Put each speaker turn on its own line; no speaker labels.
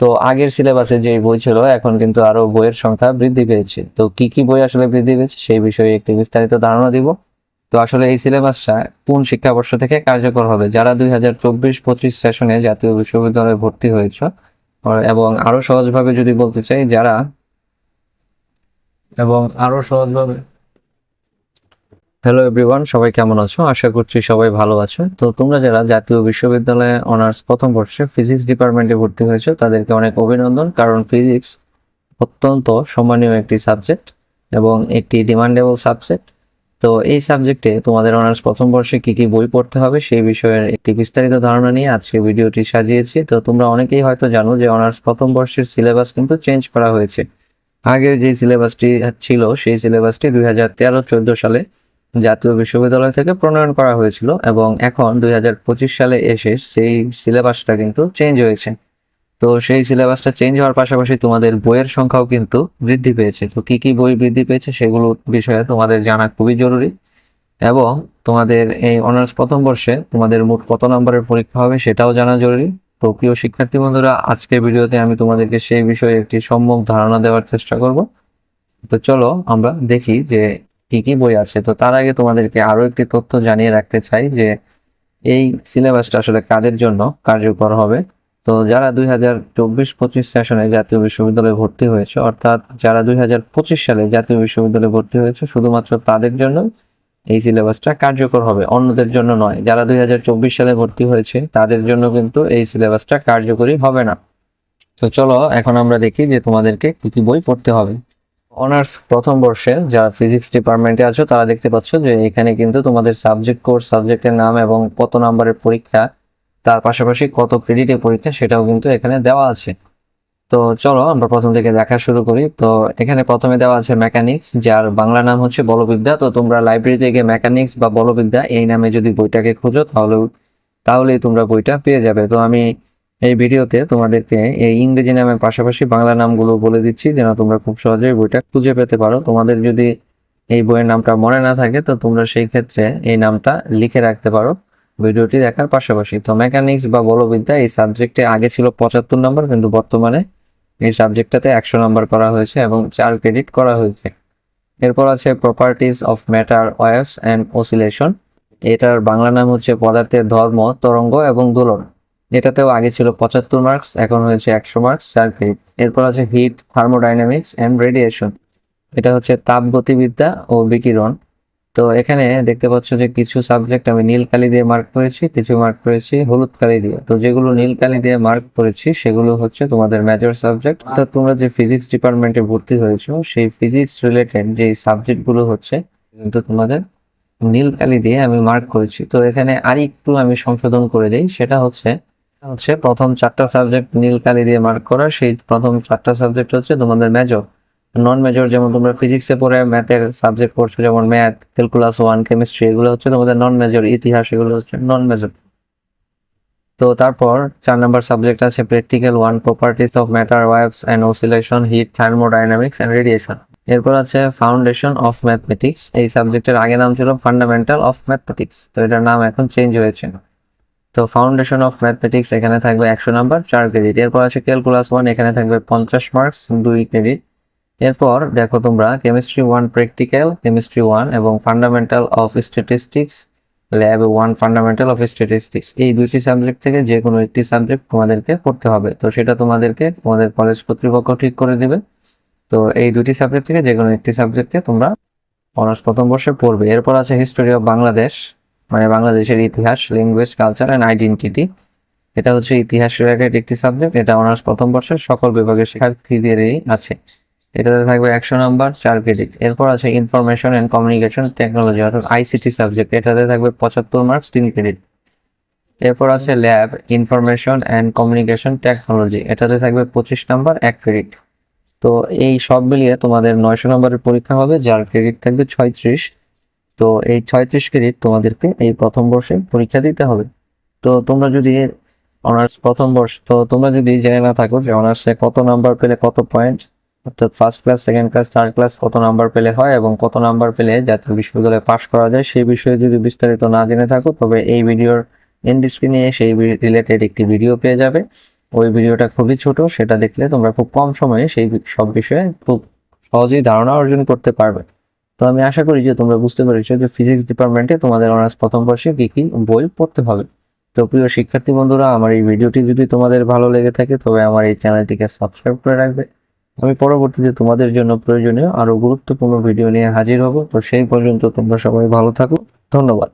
তো আগের সিলেবাসে যে বই ছিল, এখন কিন্তু আরও বইয়ের সংখ্যা বৃদ্ধি পেয়েছে। তো কি কি বই আসলে বৃদ্ধি পেয়েছে সেই বিষয়ে একটি বিস্তারিত ধারণা দিব। তো আসলে এই সিলেবাসটা কোন শিক্ষাবর্ষ থেকে কার্যকর হবে? যারা দুই হাজার চব্বিশ পঁচিশ সেশনে জাতীয় বিশ্ববিদ্যালয়ে ভর্তি হয়েছে এবং আরও সহজভাবে যদি বলতে চাই, যারা এবং আরও সহজভাবে হ্যালো এভরিওয়ান সবাই কেমন আছো? আশা করছি সবাই ভালো আছো। তো তোমরা যারা জাতীয় বিশ্ববিদ্যালয়ে অনার্স প্রথম বর্ষে ফিজিক্স ডিপার্টমেন্টে ভর্তি হয়েছো, তাদেরকে অনেক অভিনন্দন, কারণ ফিজিক্স অত্যন্ত সম্মানীয় একটি সাবজেক্ট এবং একটি ডিমান্ডেবল সাবজেক্ট তো এই সাবজেক্টে তোমাদের অনার্স প্রথম বর্ষে কি কি বই পড়তে হবে, সেই বিষয়ের একটি বিস্তারিত ধারণা নিয়ে আজকে ভিডিওটি সাজিয়েছি। তো তোমরা অনেকেই হয়তো জানো যে অনার্স প্রথম বর্ষের সিলেবাস কিন্তু চেঞ্জ করা হয়েছে। আগের যে সিলেবাসটি ছিল, সেই সিলেবাসটি দুই হাজার তেরো সালে জাতীয় বিশ্ববিদ্যালয় থেকে প্রণয়ন করা হয়েছিল এবং এখন দুই হাজার পঁচিশ সালে এসে সেই সিলেবাসটা কিন্তু চেঞ্জ হয়েছে। তো সেই সিলেবাসটা চেঞ্জ হওয়ার পাশাপাশি তোমাদের বইয়ের সংখ্যাও কিন্তু বৃদ্ধি পেয়েছে। তো কি কি বই বৃদ্ধি পেয়েছে সেগুলো বিষয়ে তোমাদের জানা খুবই জরুরি এবং তোমাদের এই অনার্স প্রথম বর্ষে তোমাদের মোট কত নম্বরের পরীক্ষা হবে সেটাও জানা জরুরি। তো প্রিয় শিক্ষার্থী বন্ধুরা, আজকের ভিডিওতে আমি তোমাদেরকে সেই বিষয়ে একটি সম্যক ধারণা দেওয়ার চেষ্টা করব। তো চলো আমরা দেখি যে কি কি বই আছে। তো তার আগে তোমাদেরকে আরও একটি তথ্য জানিয়ে রাখতে চাই যে, এই সিলেবাসটা আসলে কাদের জন্য কার্যকর হবে? তো যারা দুই হাজার চব্বিশ পঁচিশ সেশনে জাতীয় বিশ্ববিদ্যালয়ে ভর্তি হয়েছে, অর্থাৎ যারা দুই হাজার পঁচিশ সালে জাতীয় বিশ্ববিদ্যালয়ে ভর্তি হয়েছে, শুধুমাত্র তাদের জন্য এই সিলেবাসটা কার্যকর হবে, অন্যদের জন্য নয়। যারা দুই হাজার চব্বিশ সালে ভর্তি হয়েছে, তাদের জন্য কিন্তু এই সিলেবাসটা কার্যকরী হবে না। তো চলো, এখন আমরা দেখি যে তোমাদেরকে কি কি বই পড়তে হবে। অনার্স প্রথম বর্ষে যারা ফিজিক্স ডিপার্টমেন্টে আছো, তারা দেখতে পাচ্ছ যে এখানে কিন্তু তোমাদের সাবজেক্ট কোর্স, সাবজেক্টের নাম এবং কত নাম্বারের পরীক্ষা, তার পাশাপাশি কত ক্রেডিটের পরীক্ষা সেটাও কিন্তু এখানে দেওয়া আছে। তো চলো আমরা প্রথম থেকে দেখা শুরু করি। তো এখানে প্রথমে দেওয়া আছে মেকানিক্স যার বাংলা নাম হচ্ছে বলবিদ্যা। তো তোমরা লাইব্রেরিতে গিয়ে মেকানিক্স বা বলবিদ্যা এই নামে যদি বইটাকে খোঁজো তাহলে তাহলেই তোমরা বইটা পেয়ে যাবে। তো আমি এই ভিডিওতে তোমাদেরকে এই ইংরেজি নামের পাশাপাশি বাংলা নামগুলো বলে দিচ্ছি, যেন তোমরা খুব সহজেই বইটা খুঁজে পেতে পারো। তোমাদের যদি এই বইয়ের নামটা মনে না থাকে, তো তোমরা সেই ক্ষেত্রে এই নামটা লিখে রাখতে পারো ভিডিওটি দেখার পাশাপাশি। তো মেকানিক্স বা বলবিদ্যা এই সাবজেক্টে আগে ছিল পঁচাত্তর নম্বর, কিন্তু বর্তমানে এই সাবজেক্টটাতে একশো নম্বর করা হয়েছে এবং চার ক্রেডিট করা হয়েছে। এরপর আছে properties of matter waves and oscillation এটার বাংলা নাম হচ্ছে পদার্থের ধর্ম, তরঙ্গ এবং দোলন। এটাতেও আগে ছিল পঁচাত্তর মার্কস এখন হয়েছে একশো মার্কস চার ক্রেডিট এরপর আছে হিট থার্মোডাইনামিক্স অ্যান্ড রেডিয়েশন এটা হচ্ছে তাপগতিবিদ্যা ও বিকিরণ। তো এখানে দেখতে পাচ্ছ যে কিছু সাবজেক্ট আমি নীল কালি দিয়ে মার্ক করেছি, কিছু মার্ক করেছি হলুদ কালি দিয়ে। তো যেগুলো নীল কালি দিয়ে মার্ক করেছি, সেগুলো হচ্ছে তোমাদের মেজর সাবজেক্ট অর্থাৎ তোমরা যে ফিজিক্স ডিপার্টমেন্টে ভর্তি হয়েছো, সেই ফিজিক্স রিলেটেড যে সাবজেক্টগুলো হচ্ছে কিন্তু তোমাদের নীল কালি দিয়ে আমি মার্ক করেছি। তো এখানে আর একটু আমি সংশোধন করে দিই, সেটা হচ্ছে হচ্ছে, প্রথম চারটা সাবজেক্ট নীল কালি দিয়ে মার্ক করা, সেই প্রথম চারটা সাবজেক্ট হচ্ছে তোমাদের মেজর নন মেজর যেমন তোমরা ফিজিক্সে পড়ে ম্যাথের সাবজেক্ট পড়ছো, যেমন ম্যাথ ক্যালকুলাস ওয়ান কেমিস্ট্রি এগুলো হচ্ছে তোমাদের নন মেজর ইতিহাস এগুলো হচ্ছে নন মেজর তো তারপর চার নাম্বার সাবজেক্ট আছে practical one properties of matter waves and oscillation heat thermodynamics and radiation এরপর আছে ফাউন্ডেশন অফ ম্যাথমেটিক্স এই সাবজেক্টের আগে নাম ছিল ফান্ডামেন্টাল অফ ম্যাথমেটিক্স তো এটার নাম এখন চেঞ্জ হয়েছে। তো ফাউন্ডেশন অফ ম্যাথমেটিক্স এখানে থাকবে একশো নাম্বার, চার ক্রেডিট এরপর আছে ক্যালকুলাস ওয়ান এখানে থাকবে পঞ্চাশ মার্কস দুই ক্রেডিট এরপর দেখো তোমরা chemistry one practical chemistry one এবং fundamental of statistics lab one fundamental of statistics এই দুইটি সাবজেক্ট থেকে যে কোনো একটি সাবজেক্ট তোমাদেরকে পড়তে হবে। তো সেটা তোমাদেরকে তোমাদের কলেজ কর্তৃপক্ষ ঠিক করে দিবে। তো এই দুটি সাবজেক্ট থেকে যে কোনো একটি সাবজেক্টে তোমরা অনার্স প্রথম বর্ষে পড়বে। এরপর আছে হিস্টোরি অফ বাংলাদেশ মানে বাংলাদেশের ইতিহাস ল্যাঙ্গুয়েজ কালচার অ্যান্ড আইডেন্টিটি এটা হচ্ছে ইতিহাস রিলেটেড একটি সাবজেক্ট এটা অনার্স প্রথম বর্ষের সকল বিভাগের শিক্ষার্থীদেরই আছে। এটাতে থাকবে একশো নাম্বার, চার ক্রেডিট এরপর আছে ইনফরমেশন অ্যান্ড কমিউনিকেশন টেকনোলজি অর্থাৎ আইসিটি সাবজেক্ট এটাতে থাকবে পঁচাত্তর মার্কস তিন ক্রেডিট এরপর আছে lab information and communication technology এটাতে থাকবে পঁচিশ নাম্বার, এক ক্রেডিট তো এই সব মিলিয়ে তোমাদের নয়শো নম্বরের পরীক্ষা হবে, যার ক্রেডিট থাকবে ছয়ত্রিশ। তো এই ছয়ত্রিশ ক্রেডিট তোমাদেরকে এই প্রথম বর্ষে পরীক্ষা দিতে হবে। তো তোমরা যদি অনার্স প্রথম বর্ষ, তো তোমরা যদি জেনে না থাকো যে অনার্সে কত নাম্বার পেলে কত পয়েন্ট, অর্থাৎ first class, second class, third class কত নাম্বার পেলে হয় এবং কত নাম্বার পেলে জাতীয় বিশ্ববিদ্যালয়ে পাশ করা যায়, সেই বিষয়ে যদি বিস্তারিত না জেনে থাকো, তবে এই ভিডিওর এন্ড স্ক্রিনে সেই রিলেটেড একটি ভিডিও পেয়ে যাবে। ওই ভিডিওটা খুবই ছোট, সেটা দেখলে তোমরা খুব কম সময়ে সেই সব বিষয়ে খুব সহজেই ধারণা অর্জন করতে পারবে। তো আমি আশা করি যে তোমরা বুঝতে পেরেছ যে ফিজিক্স ডিপার্টমেন্টে তোমাদের অনার্স প্রথম বর্ষে কী কী বই পড়তে হবে। তো প্রিয় শিক্ষার্থী বন্ধুরা, আমার এই ভিডিওটি যদি তোমাদের ভালো লেগে থাকে, তবে আমার এই চ্যানেলটিকে সাবস্ক্রাইব করে রাখবে। আমি পরবর্তীতে তোমাদের জন্য প্রয়োজনীয় আরও গুরুত্বপূর্ণ ভিডিও নিয়ে হাজির হব। তো সেই পর্যন্ত তোমরা সবাই ভালো থাকো। ধন্যবাদ।